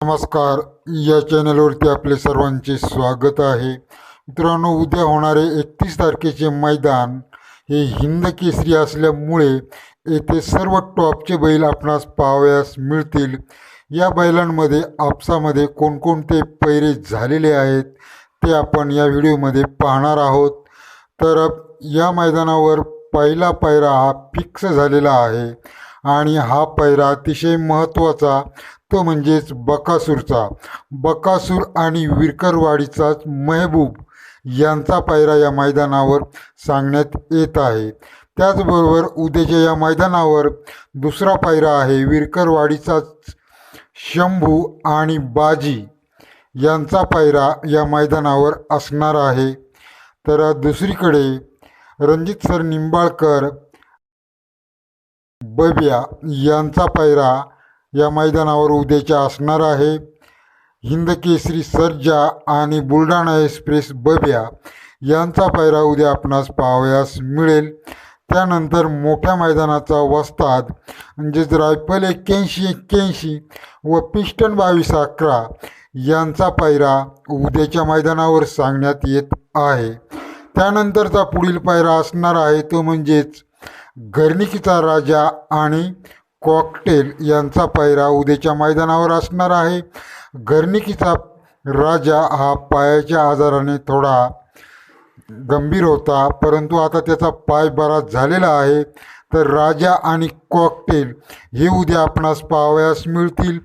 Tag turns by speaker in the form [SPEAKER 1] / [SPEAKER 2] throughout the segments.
[SPEAKER 1] नमस्कार. या चॅनलवरती आपले सर्वांचे स्वागत आहे. मित्रांनो उद्या होणारे एकतीस तारखेचे मैदान हे हिंद केसरी असल्यामुळे येथे सर्व टॉपचे बैल आपणास पाहावयास मिळतील. या बैलांमध्ये आपसामध्ये कोणकोणते पैरे झालेले आहेत ते आपण या व्हिडिओमध्ये पाहणार आहोत. तर या मैदानावर पहिला पायरा हा फिक्स झालेला आहे आणि हा पैरा अतिशय महत्त्वाचा तो म्हणजेच बकासूरचा. बकासूर आणि विरकरवाडीचाच महबूब यांचा पायरा या मैदानावर सांगण्यात येत आहे. त्याचबरोबर उद्याच्या या मैदानावर दुसरा पायरा आहे विरकरवाडीचाच शंभू आणि बाजी यांचा पायरा या मैदानावर असणार आहे. तर दुसरीकडे रणजित सर निंबाळकर बब्या यांचा पायरा या मैदानावर उद्याच्या असणार आहे. हिंद केसरी सर्जा आणि बुलढाणा एक्सप्रेस बब्या यांचा पायरा उद्या आपणास पाहावयास मिळेल. त्यानंतर मोठ्या मैदानाचा वस्ताद म्हणजेच रायफल एक्क्याऐंशी एक्क्याऐंशी व पिस्टन बावीस अकरा यांचा पायरा उद्याच्या मैदानावर सांगण्यात येत आहे. त्यानंतरचा पुढील पायरा असणार आहे तो म्हणजेच घरणिकीचा राजा आणि कॉकटेल यांचा पायरा उद्याच्या मैदानावर असणार आहे. घरणिकीचा राजा हा पायाच्या आजाराने थोडा गंभीर होता परंतु आता त्याचा पाय बरा झालेला आहे. तर राजा आणि कॉकटेल हे उद्या आपणास पाहावयास मिळतील.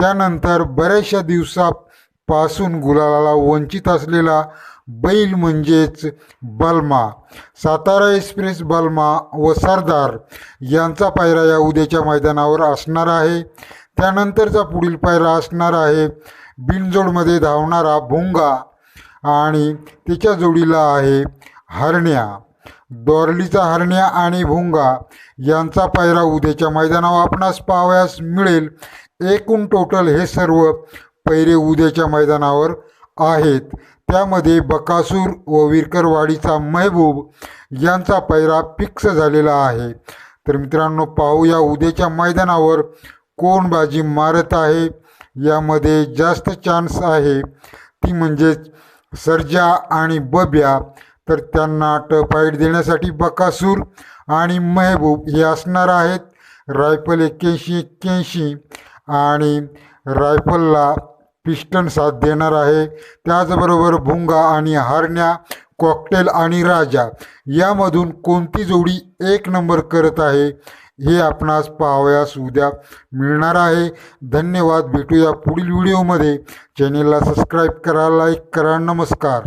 [SPEAKER 1] त्यानंतर बऱ्याचशा दिवसापासून गुलालाला वंचित असलेला बैल म्हणजेच बलमा. सातारा एक्सप्रेस बलमा व सरदार यांचा पायरा या उद्याच्या मैदानावर असणार आहे. त्यानंतरचा पुढील पायरा असणार आहे बिनजोडमध्ये धावणारा भुंगा आणि त्याच्या जोडीला आहे हरण्या. दोरलीचा हरण्या आणि भुंगा यांचा पायरा उद्याच्या मैदानावर आपणास पाहावयास मिळेल. एकूण टोटल हे सर्व पैरे उद्याच्या मैदानावर आहेत. त्यामध्ये बकासूर व विरकरवाडीचा महबूब यांचा पैरा फिक्स झालेला आहे. तर मित्रांनो पाहूया उद्याच्या मैदानावर कोण बाजी मारत आहे. यामध्ये जास्त चान्स आहे. ती म्हणजेच सर्जा आणि बब्या. तर त्यांना टफाईट देण्यासाठी बकासूर आणि महबूब हे असणार आहेत. रायफल एक्क्याऐंशी एक्क्याऐंशी आणि रायफलला पिस्टन साथ देणार आहे. त्याचबरोबर भुंगा आणि हारण्या कॉकटेल आणि राजा यामधून कोणती जोडी एक नंबर करत आहे हे आपणास पाहावयास उद्या मिळणार आहे. धन्यवाद. भेटूया पुढील व्हिडिओमध्ये. चॅनेलला सबस्क्राईब करा लाईक करा. नमस्कार.